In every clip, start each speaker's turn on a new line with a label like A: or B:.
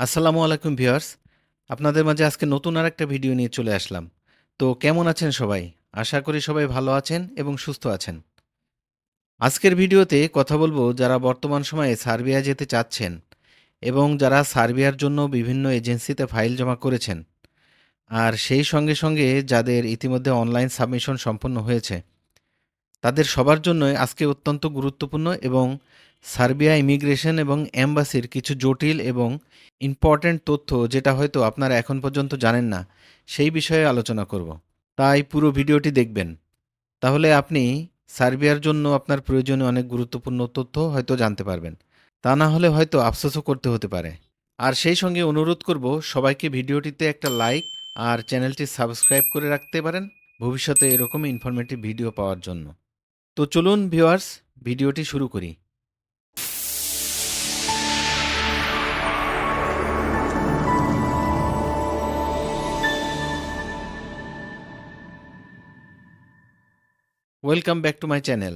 A: আসসালামু আলাইকুম ভিউয়ার্স। আপনাদের মাঝে আজকে নতুন আর একটা ভিডিও নিয়ে চলে আসলাম। তো কেমন আছেন সবাই? আশা করি সবাই ভালো আছেন এবং সুস্থ আছেন। আজকের ভিডিওতে কথা বলব যারা বর্তমান সময়ে সার্বিয়া যেতে চাচ্ছেন এবং যারা সার্বিয়ার জন্য বিভিন্ন এজেন্সিতে ফাইল জমা করেছেন। আর সেই সঙ্গে সঙ্গে যাদের ইতিমধ্যে অনলাইন সাবমিশন সম্পন্ন হয়েছে, তাদের সবার জন্যই আজকে অত্যন্ত গুরুত্বপূর্ণ এবং সার্বিয়া ইমিগ্রেশন এবং অ্যাম্বাসির কিছু জটিল এবং ইম্পর্ট্যান্ট তথ্য যেটা হয়তো আপনারা এখন পর্যন্ত জানেন না, সেই বিষয়ে আলোচনা করব। তাই পুরো ভিডিওটি দেখবেন। তাহলে আপনি সার্বিয়ার জন্য আপনার প্রয়োজনীয় অনেক গুরুত্বপূর্ণ তথ্য হয়তো জানতে পারবেন। তা না হলে হয়তো আফসোসও করতে হতে পারে। আর সেই সঙ্গে অনুরোধ করব, সবাইকে ভিডিওটিতে একটা লাইক আর চ্যানেলটি সাবস্ক্রাইব করে রাখতে পারেন ভবিষ্যতে এরকম ইনফরমেটিভ ভিডিও পাওয়ার জন্য। তো চলুন ভিউয়ার্স, ভিডিওটি শুরু করি। Welcome back to my channel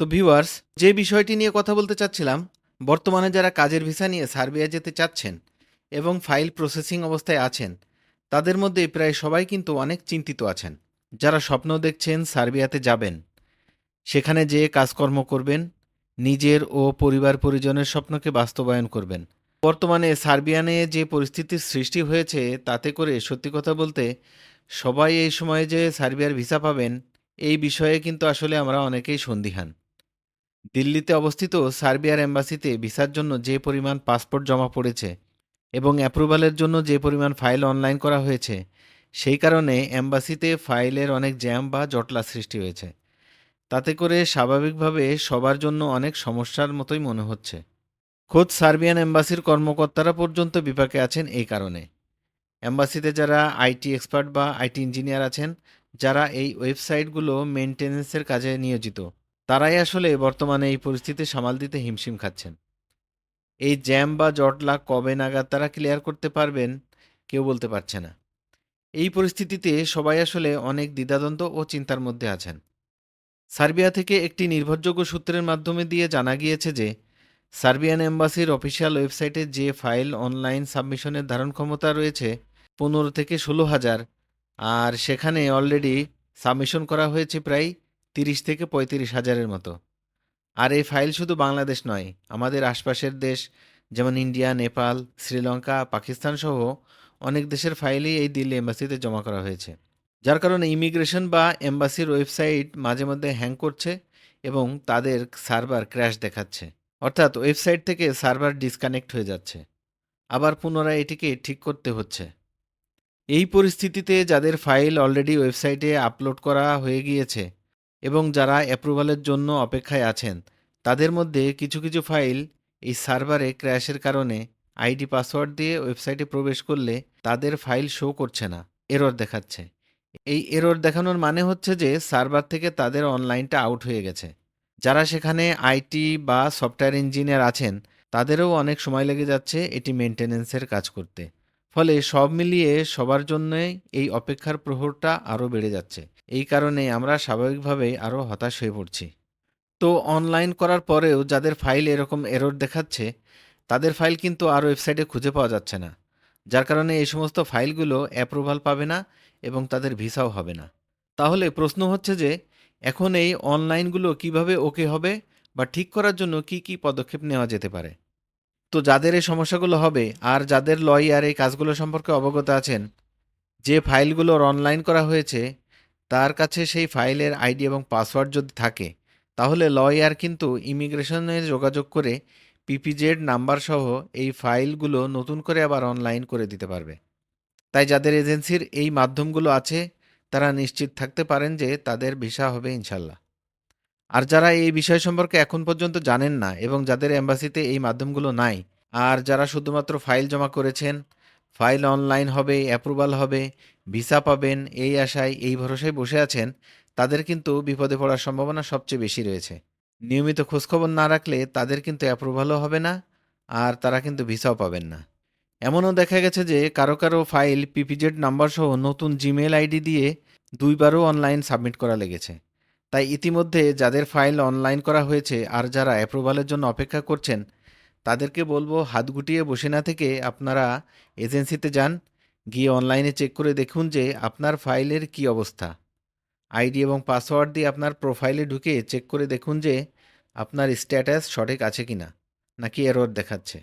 A: তো ভিউয়ার্স যে বিষয়টি নিয়ে কথা বলতে চাচ্ছিলাম, বর্তমানে যারা কাজের ভিসা নিয়ে সার্বিয়া যেতে চাচ্ছেন এবং ফাইল প্রসেসিং অবস্থায় আছেন, তাদের মধ্যে প্রায় সবাই কিন্তু অনেক চিন্তিত আছেন। যারা স্বপ্ন দেখছেন সার্বিয়াতে যাবেন, সেখানে যেয়ে কাজকর্ম করবেন, নিজের ও পরিবার পরিজনের স্বপ্নকে বাস্তবায়ন করবেন। বর্তমানে সার্বিয়ানে যে পরিস্থিতির সৃষ্টি হয়েছে, তাতে করে সত্যি কথা বলতে সবাই এই সময়ে যে সার্বিয়ার ভিসা পাবেন এই বিষয়ে কিন্তু আসলে আমরা অনেকেই সন্দিহান। দিল্লিতে অবস্থিত সার্বিয়ার এম্বাসিতে ভিসার জন্য যে পরিমাণ পাসপোর্ট জমা পড়েছে এবং অ্যাপ্রুভালের জন্য যে পরিমাণ ফাইল অনলাইন করা হয়েছে, সেই কারণে এম্বাসিতে ফাইলের অনেক জ্যাম বা জটলা সৃষ্টি হয়েছে। তাতে করে স্বাভাবিকভাবে সবার জন্য অনেক সমস্যার মতোই মনে হচ্ছে। খোদ সার্বিয়ান এম্বাসির কর্মকর্তারা পর্যন্ত বিপাকে আছেন এই কারণে। এম্বাসিতে যারা আইটি এক্সপার্ট বা আইটি ইঞ্জিনিয়ার আছেন যারা এই ওয়েবসাইটগুলো মেনটেন্যান্সের কাজে নিয়োজিত, তারাই আসলে বর্তমানে এই পরিস্থিতি সামাল দিতে হিমশিম খাচ্ছেন। এই জ্যাম বা জটলা কবে নাগাদ তারা ক্লিয়ার করতে পারবেন, কেউ বলতে পারছে না। এই পরিস্থিতিতে সবাই আসলে অনেক দ্বিধাদ্বন্দ্ব ও চিন্তার মধ্যে আছেন। সার্বিয়া থেকে একটি নির্ভরযোগ্য সূত্রের মাধ্যমে দিয়ে জানা গিয়েছে যে, সার্বিয়ান এম্বাসির অফিসিয়াল ওয়েবসাইটে যে ফাইল অনলাইন সাবমিশনের ধারণ ক্ষমতা রয়েছে, পনেরো থেকে ষোলো হাজার আর সেখানে অলরেডি সাবমিশন করা হয়েছে প্রায় তিরিশ থেকে পঁয়ত্রিশ হাজারের মতো। আর এই ফাইল শুধু বাংলাদেশ নয়, আমাদের আশপাশের দেশ, যেমন ইন্ডিয়া, নেপাল, শ্রীলঙ্কা, পাকিস্তান সহ অনেক দেশের ফাইলই এই দিল্লি এম্বাসিতে জমা করা হয়েছে। যার কারণে ইমিগ্রেশন বা এম্বাসির ওয়েবসাইট মাঝে মধ্যে হ্যাং করছে এবং তাদের সার্ভার ক্র্যাশ দেখাচ্ছে। অর্থাৎ ওয়েবসাইট থেকে সার্ভার ডিসকানেক্ট হয়ে যাচ্ছে। আবার পুনরায় এটিকে ঠিক করতে হচ্ছে। এই পরিস্থিতিতে যাদের ফাইল অলরেডি ওয়েবসাইটে আপলোড করা হয়ে গিয়েছে এবং যারা অ্যাপ্রুভালের জন্য অপেক্ষায় আছেন, তাদের মধ্যে কিছু কিছু ফাইল এই সার্ভারে ক্র্যাশের কারণে আইডি পাসওয়ার্ড দিয়ে ওয়েবসাইটে প্রবেশ করলে তাদের ফাইল শো করছে না। এরর দেখাচ্ছে। এই এরর দেখানোর মানে হচ্ছে যে সার্ভার থেকে তাদের অনলাইনটা আউট হয়ে গেছে। যারা সেখানে আইটি বা সফটওয়্যার ইঞ্জিনিয়ার আছেন, তাদেরও অনেক সময় লেগে যাচ্ছে এটি মেনটেনেন্সের কাজ করতে। ফলে সব মিলিয়ে সবার জন্যই এই অপেক্ষার প্রহরটা আরও বেড়ে যাচ্ছে। এই কারণে আমরা স্বাভাবিকভাবেই আরও হতাশ হয়ে পড়ছি। তো অনলাইন করার পরেও যাদের ফাইল এরকম এরর দেখাচ্ছে, তাদের ফাইল কিন্তু আর ওয়েবসাইটে খুঁজে পাওয়া যাচ্ছে না। যার কারণে এই সমস্ত ফাইলগুলো অ্যাপ্রুভাল পাবে না এবং তাদের ভিসাও হবে না। তাহলে প্রশ্ন হচ্ছে যে, এখন এই অনলাইনগুলো কীভাবে ওকে হবে বা ঠিক করার জন্য কি কি পদক্ষেপ নেওয়া যেতে পারে? তো যাদের এই সমস্যাগুলো হবে আর যাদের লয়ার এই কাজগুলো সম্পর্কে অবগত আছেন, যে ফাইলগুলোর অনলাইন করা হয়েছে, তার কাছে সেই ফাইলের আইডি এবং পাসওয়ার্ড যদি থাকে, তাহলে লয়ার কিন্তু ইমিগ্রেশনে যোগাযোগ করে পিপিজেড নাম্বার সহ এই ফাইলগুলো নতুন করে আবার অনলাইন করে দিতে পারবে। তাই যাদের এজেন্সির এই মাধ্যমগুলো আছে, তারা নিশ্চিত থাকতে পারেন যে তাদের ভিসা হবে ইনশাল্লাহ। আর যারা এই বিষয় সম্পর্কে এখন পর্যন্ত জানেন না এবং যাদের এম্বাসিতে এই মাধ্যমগুলো নাই, আর যারা শুধুমাত্র ফাইল জমা করেছেন, ফাইল অনলাইন হবে, অ্যাপ্রুভাল হবে, ভিসা পাবেন, এই আশায়, এই ভরসায় বসে আছেন, তাদের কিন্তু বিপদে পড়ার সম্ভাবনা সবচেয়ে বেশি রয়েছে। নিয়মিত খোঁজখবর না রাখলে তাদের কিন্তু অ্যাপ্রুভালও হবে না, আর তারা কিন্তু ভিসাও পাবেন না। এমনও দেখা গেছে যে কারও কারও ফাইল, পিপিজেড নাম্বার সহ নতুন জিমেল আইডি দিয়ে দুইবারও অনলাইন সাবমিট করা লেগেছে। তাই ইতিমধ্যে যাদের ফাইল অনলাইন করা হয়েছে আর যারা অ্যাপ্রুভালের জন্য অপেক্ষা করছেন, তাদেরকে বলব হাত গুটিয়ে বসে না থেকে আপনারা এজেন্সিতে যান, গিয়ে অনলাইনে চেক করে দেখুন যে আপনার ফাইলের কি অবস্থা। আইডি এবং পাসওয়ার্ড দিয়ে আপনার প্রোফাইলে ঢুকে চেক করে দেখুন যে আপনার স্ট্যাটাস সঠিক আছে কিনা, নাকি এরর দেখাচ্ছে।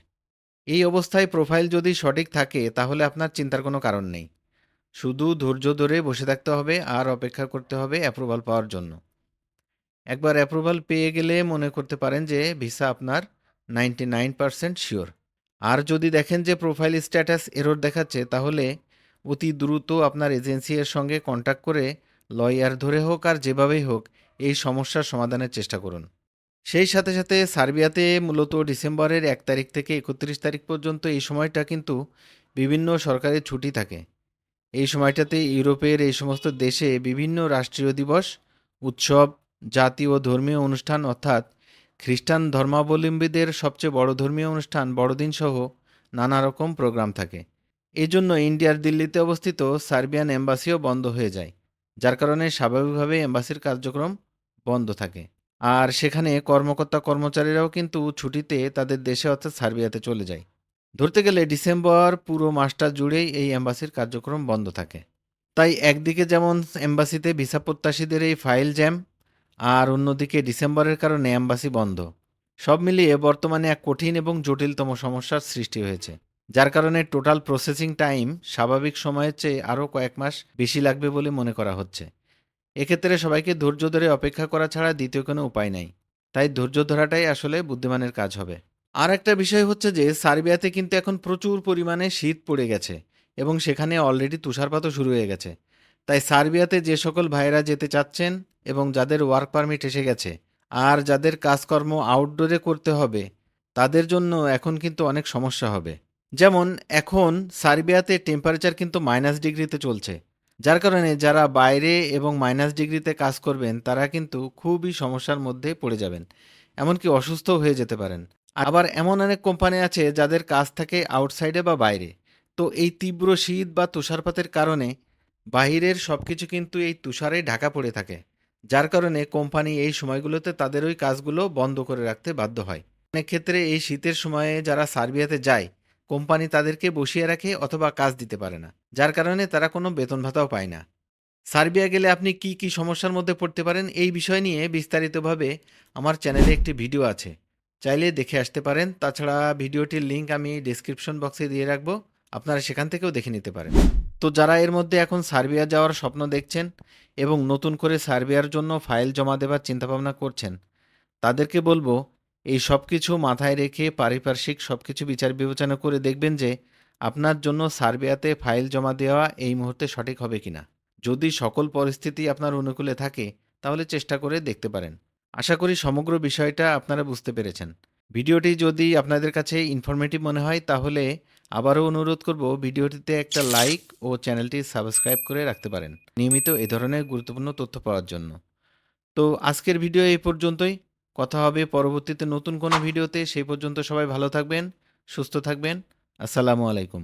A: এই অবস্থায় প্রোফাইল যদি সঠিক থাকে, তাহলে আপনার চিন্তার কোনো কারণ নেই। শুধু ধৈর্য ধরে বসে থাকতে হবে আর অপেক্ষা করতে হবে অ্যাপ্রুভাল পাওয়ার জন্য। একবার অ্যাপ্রুভাল পেয়ে গেলে মনে করতে পারেন যে ভিসা আপনার নাইনটি নাইন পারসেন্ট শিওর আর যদি দেখেন যে প্রোফাইল স্ট্যাটাস এরর দেখাচ্ছে, তাহলে অতি দ্রুত আপনার এজেন্সির সঙ্গে কন্ট্যাক্ট করে লয়ার ধরে হোক আর যেভাবেই হোক, এই সমস্যার সমাধানের চেষ্টা করুন। সেই সাথে সাথে সার্বিয়াতে মূলত ডিসেম্বরের এক তারিখ থেকে একত্রিশ তারিখ পর্যন্ত এই সময়টা কিন্তু বিভিন্ন সরকারের ছুটি থাকে। এই সময়টাতে ইউরোপের এই সমস্ত দেশে বিভিন্ন রাষ্ট্রীয় দিবস, উৎসব জাতীয় ও ধর্মীয় অনুষ্ঠান অর্থাৎ খ্রিস্টান ধর্মাবলম্বীদের সবচেয়ে বড় ধর্মীয় অনুষ্ঠান বড়দিন সহ নানা রকম প্রোগ্রাম থাকে। এজন্য ইন্ডিয়ার দিল্লিতে অবস্থিত সার্বিয়ান এম্বাসিও বন্ধ হয়ে যায়, যার কারণে স্বাভাবিকভাবে এম্বাসির কার্যক্রম বন্ধ থাকে। আর সেখানে কর্মকর্তা কর্মচারীরাও কিন্তু ছুটিতে তাদের দেশে অর্থাৎ সার্বিয়াতে চলে যায়। ধরতে গেলে ডিসেম্বর পুরো মাসটা জুড়েই এই এম্বাসির কার্যক্রম বন্ধ থাকে। তাই একদিকে যেমন এম্বাসিতে ভিসা প্রত্যাশীদের এই ফাইল জ্যাম আর অন্যদিকে ডিসেম্বরের কারণে এম্বাসি বন্ধ। সব মিলিয়ে বর্তমানে এক কঠিন এবং জটিলতম সমস্যার সৃষ্টি হয়েছে, যার কারণে টোটাল প্রসেসিং টাইম স্বাভাবিক সময়ের চেয়ে আরও কয়েক মাস বেশি লাগবে বলে মনে করা হচ্ছে। এক্ষেত্রে সবাইকে ধৈর্য ধরে অপেক্ষা করা ছাড়া দ্বিতীয় কোনো উপায় নাই। তাই ধৈর্য ধরাটাই আসলে বুদ্ধিমানের কাজ হবে। আর একটা বিষয় হচ্ছে যে, সার্বিয়াতে কিন্তু এখন প্রচুর পরিমাণে শীত পড়ে গেছে এবং সেখানে অলরেডি তুষারপাতও শুরু হয়ে গেছে। তাই সার্বিয়াতে যে সকল ভাইরা যেতে চাচ্ছেন এবং যাদের ওয়ার্ক পারমিট এসে গেছে। আর যাদের কাজকর্ম আউটডোরে করতে হবে, তাদের জন্য এখন কিন্তু অনেক সমস্যা হবে। যেমন, এখন সার্বিয়াতে টেম্পারেচার কিন্তু মাইনাস ডিগ্রিতে চলছে। যার কারণে যারা বাইরে এবং মাইনাস ডিগ্রিতে কাজ করবেন, তারা কিন্তু খুবই সমস্যার মধ্যে পড়ে যাবেন। এমনকি অসুস্থও হয়ে যেতে পারেন। আবার এমন অনেক কোম্পানি আছে যাদের কাজ থাকে আউটসাইডে বা বাইরে। তো এই তীব্র শীত বা তুষারপাতের কারণে বাহিরের সব কিছু কিন্তু এই তুষারে ঢাকা পড়ে থাকে। যার কারণে কোম্পানি এই সময়গুলোতে তাদের ওই কাজগুলো বন্ধ করে রাখতে বাধ্য হয়। অনেক ক্ষেত্রে এই শীতের সময়ে যারা সার্বিয়াতে যায়, কোম্পানি তাদেরকে বসিয়ে রাখে অথবা কাজ দিতে পারে না, যার কারণে তারা কোনো বেতন ভাতাও পায় না। সার্বিয়া গেলে আপনি কি কি সমস্যার মধ্যে পড়তে পারেন এই বিষয় নিয়ে বিস্তারিতভাবে আমার চ্যানেলে একটি ভিডিও আছে। চাইলে দেখে আসতে পারেন, তাছাড়া ভিডিওটির লিঙ্ক আমি ডিসক্রিপশন বক্সে দিয়ে রাখব, আপনারা সেখান থেকেও দেখে নিতে পারেন। তো যারা এর মধ্যে এখন সার্বিয়া যাওয়ার স্বপ্ন দেখছেন এবং নতুন করে সার্বিয়ার জন্য ফাইল জমা দেওয়ার চিন্তাভাবনা করছেন, তাদেরকে বলব, এই সব কিছু মাথায় রেখে পারিপার্শ্বিক সব কিছু বিচার বিবেচনা করে দেখবেন যে আপনার জন্য সার্বিয়াতে ফাইল জমা দেওয়া এই মুহূর্তে সঠিক হবে কিনা। যদি সকল পরিস্থিতি আপনার অনুকূলে থাকে, তাহলে চেষ্টা করে দেখতে পারেন। আশা করি সমগ্র বিষয়টা আপনারা বুঝতে পেরেছেন। ভিডিওটি যদি আপনাদের কাছে ইনফরমেটিভ মনে হয়, তাহলে আবারও অনুরোধ করব ভিডিওটিতে একটা লাইক ও চ্যানেলটি সাবস্ক্রাইব করে রাখতে পারেন, নিয়মিত এ ধরনের গুরুত্বপূর্ণ তথ্য পাওয়ার জন্য। তো আজকের ভিডিও এই পর্যন্তই। কথা হবে পরবর্তীতে নতুন কোনো ভিডিওতে। সেই পর্যন্ত সবাই ভালো থাকবেন, সুস্থ থাকবেন। আসসালামু আলাইকুম।